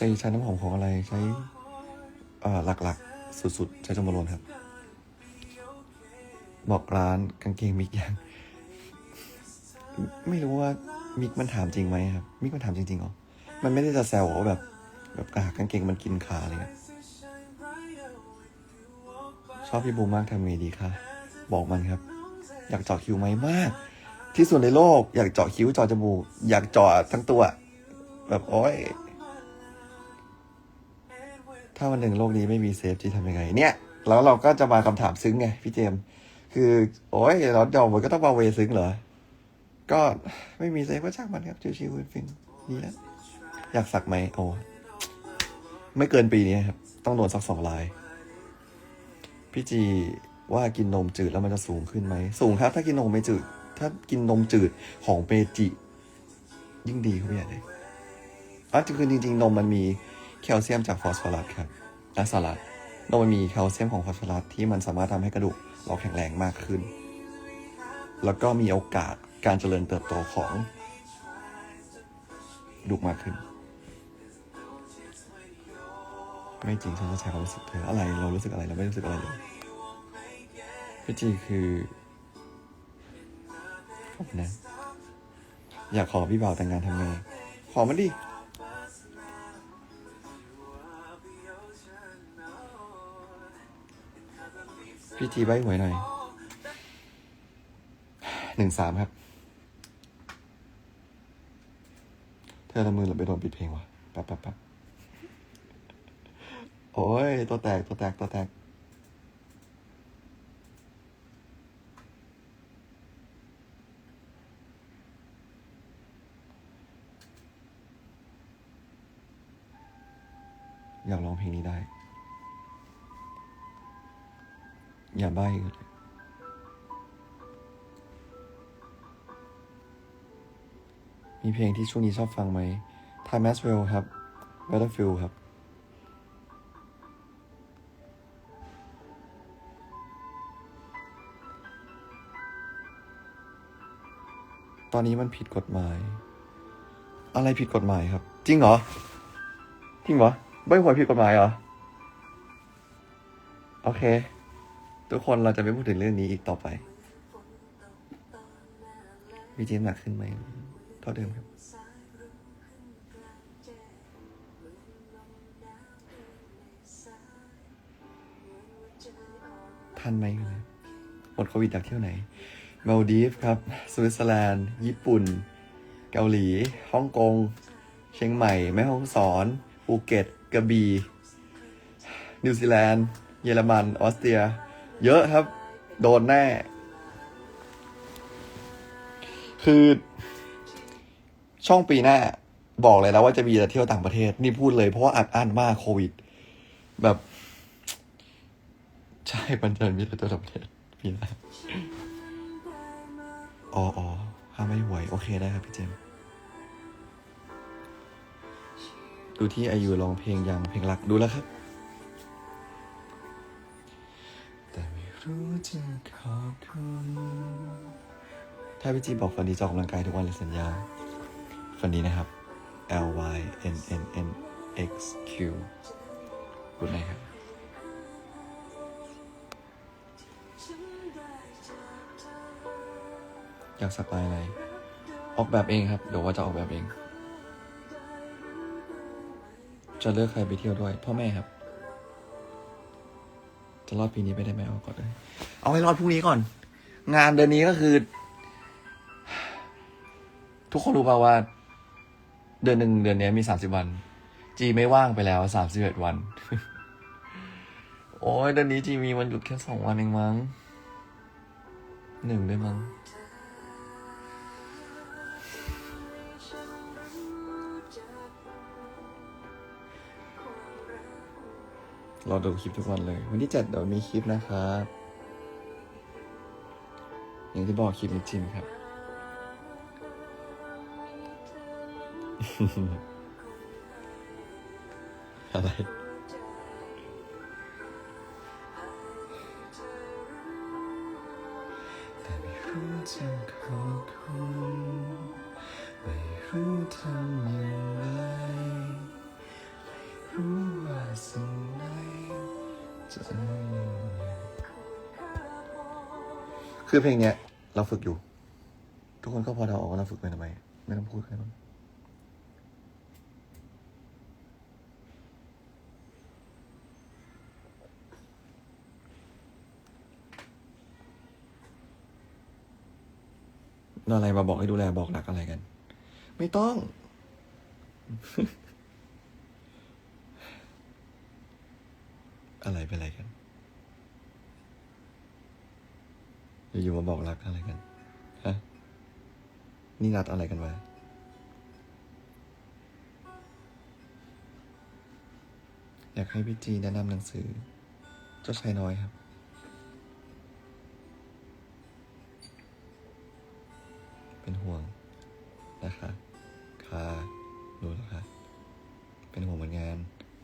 ใช้ใช้น้ำหอมของอะไรใช้เอ่อหลักๆ สุดๆ ใช้จมโลนครับ บอกร้านกางเกงมิกยัง ไม่รู้ว่ามิกมันถามจริงไหมครับ มิกมันถามจริงๆเหรอ มันไม่ได้จะแซวว่าแบบ แบบกากางเกงมันกินขาอะไรเลยชอบพี่บูมมากทำไงดีคะบอกมันครับ อยากเจาะคิวไหมมาก ที่สุดในโลก อยากเจาะคิ้วเจาะจมูกอยากเจาะทั้งตัว แบบโอ้ย ถ้าวันหนึ่งโลกนี้ไม่มีเซฟจะทำยังไง เนี่ย แล้วเราก็จะมาคำถามซึ้งไงพี่เจม คือ โอ้ยเราดอมมันก็ต้องมาเวซึ้งเหรอ ก็ไม่มีเซฟก็ช่างมันครับชิวๆฟินดีแล้วอยากสักไหมโอ้ไม่เกินปีนี้ครับ ต้องโดนสักสองลาย พี่จีว่ากินนมจืดแล้วมันจะสูงขึ้นไหม สูงครับ ถ้ากินนมไม่จืด ถ้ากินนมจืดของเปจิ ยิ่งดีเขาใหญ่เลยอะคือจริง ๆ นมมันมี แคลเซียมจากฟอสฟอรัสครับและสลัดนมมันมีแคลเซียมของฟอสฟอรัสที่มันสามารถทำให้กระดูกเราแข็งแรงมากขึ้น แล้วก็มีโอกาสการเจริญเติบโตของกระดูกมากขึ้น ไม่จริงฉันจะใช้ความรู้สึกเธออะไร เรารู้สึกอะไรเราไม่รู้สึกอะไรเลยพี่จีคือขอบนะ อยากขอพี่บ่าวแต่งงานทำไงขอมันดิ พี่จีใบหวยหน่อยหนึ่งสามครับ เธอละมือหรือไปโดนปิดเพลงวะแป๊บแป๊บแป๊บโอ้ย ตัวแตก ตัวแตก ตัวแตก อยากร้องเพลงนี้ได้ อย่าใบ้กันเลยมีเพลงที่ช่วงนี้ชอบฟังไหม Time as well ครับ Battlefield ครับ ตอนนี้มันผิดกฎหมาย อะไรผิดกฎหมายครับ จริงเหรอ จริงเหรอ ใบหวยผิดกฎหมายเหรอ โอเค ทุกคนเราจะไม่พูดถึงเรื่องนี้อีกต่อไปวีเจมหนักขึ้นไหมเท่าเดิมครับ ทันไหมหมดโควิดอยากเที่ยวไหนมาลดีฟครับ สวิตเซอร์แลนด์ ญี่ปุ่น เกาหลี ฮ่องกง เชียงใหม่ แม่ฮ่องสอน ภูเก็ต กระบี่ นิวซีแลนด์ เยอรมัน ออสเตรีย เยอะครับ โดนแน่ คือ ช่องปีหน้า บอกเลยแล้วว่าจะมีแต่เที่ยวต่างประเทศ นี่พูดเลยเพราะว่าอัดอั้นมากโควิด แบบ ใช่ปัญญามีแต่เที่ยวต่างประเทศปีหน้าอ๋ออ๋อห้ามไม่ไหวโอเคได้ครับพี่เจมดูที่อายุร้องเพลงยังเพลงรักดูแล้วครับ ถ้าพี่จีบอกฝันดีจะออกกำลังกายทุกวันเลยสัญญาฝันดีนะครับ L Y N N N X Q กุดไนครับอยากสักลายอะไร ออกแบบเองครับ เดี๋ยวว่าจะออกแบบเอง จะเลือกใครไปเที่ยวด้วย พ่อแม่ครับ จะรอดปีนี้ไปได้ไหมเอาก่อนเลยเอาให้รอดพรุ่งนี้ก่อน งานเดือนนี้ก็คือ ทุกคนรู้ป่าวว่า เดือนหนึ่งเดือนนี้มีสามสิบวัน จีไม่ว่างไปแล้วสามสิบเอ็ดวัน โอ้ยเดือนนี้จีมีวันหยุดแค่สองวันเองมั้งหนึ่งด้วยมั้ง รอดูคลิปทุกวันเลย วันที่เจ็ดเดี๋ยวมีคลิปนะครับ อย่างที่บอกคลิปมิจิมครับ อะไรรู้จะขอบคุณไม่รู้ทำอย่างไร คือเพลงเนี้ย เราฝึกอยู่ ทุกคนก็พอเดาออกว่าเราฝึกไปทำไม ไม่ต้องพูดอะไรมั้งนอะไรมาบอกให้ดูแลบอกรักอะไรกัน ไม่ต้อง อะไรเป็นอะไรกันอยู่ๆมาบอกรักอะไรกันฮะนี่นัดอะไรกันว้อยากให้พี่จีแนะนำหนังสือ เจ้าชายน้อยครับ เป็นห่วงนะคะค่ะรู้แล้วค่ะ เป็นห่วงเหมือนกัน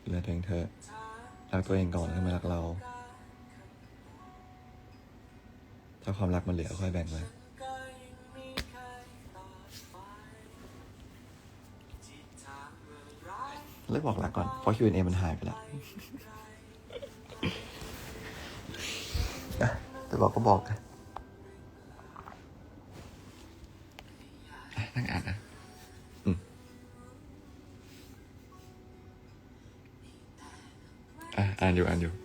ดูแลตัวเองเถอะ รักตัวเองก่อนแล้วมารักเรา ถ้าความรักมันเหลือค่อยแบ่งมาเลิกบอกรักก่อน เพราะ Q&A มันหายไปแล้วจะบอกก็บอกกันะนั่งอ่านนะ อะอ่า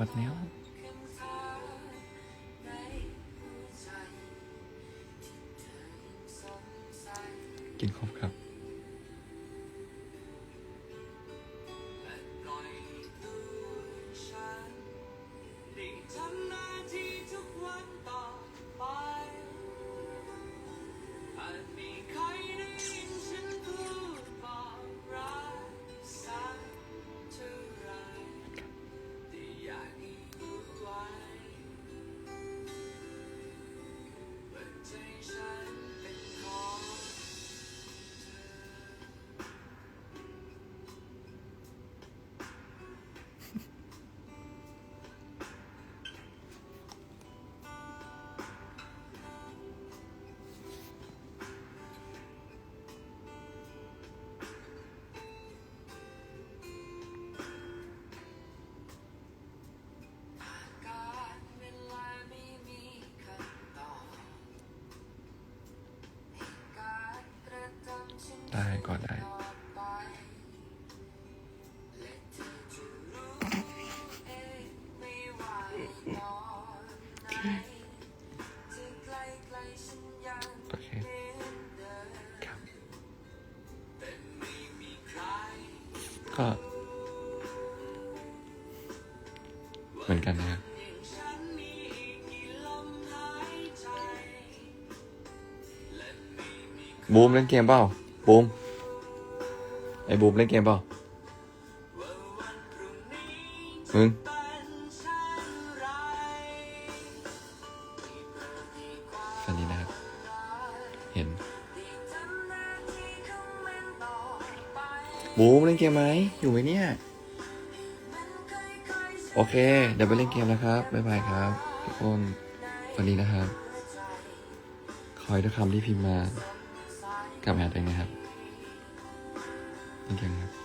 สู่ท กล้ๆฉันยังโอเคครับก็เหมือนกันนะครับบูมเล่นเกมเปล่า บูมไอ้บูมเล่นเกมเปล่ามึงฝันนี้นะครับ เห็น บูมเล่นเกมไหม อยู่ไหมเนี่ย โอเค เดี๋ยวไปเล่นเกมแล้วครับ บ๊ายบายครับ ทุกคนฝันนี้นะครับ คอยทุกคำที่พิมพ์มา กลับมาหาตัวเองนะครับเล่นเกมครับ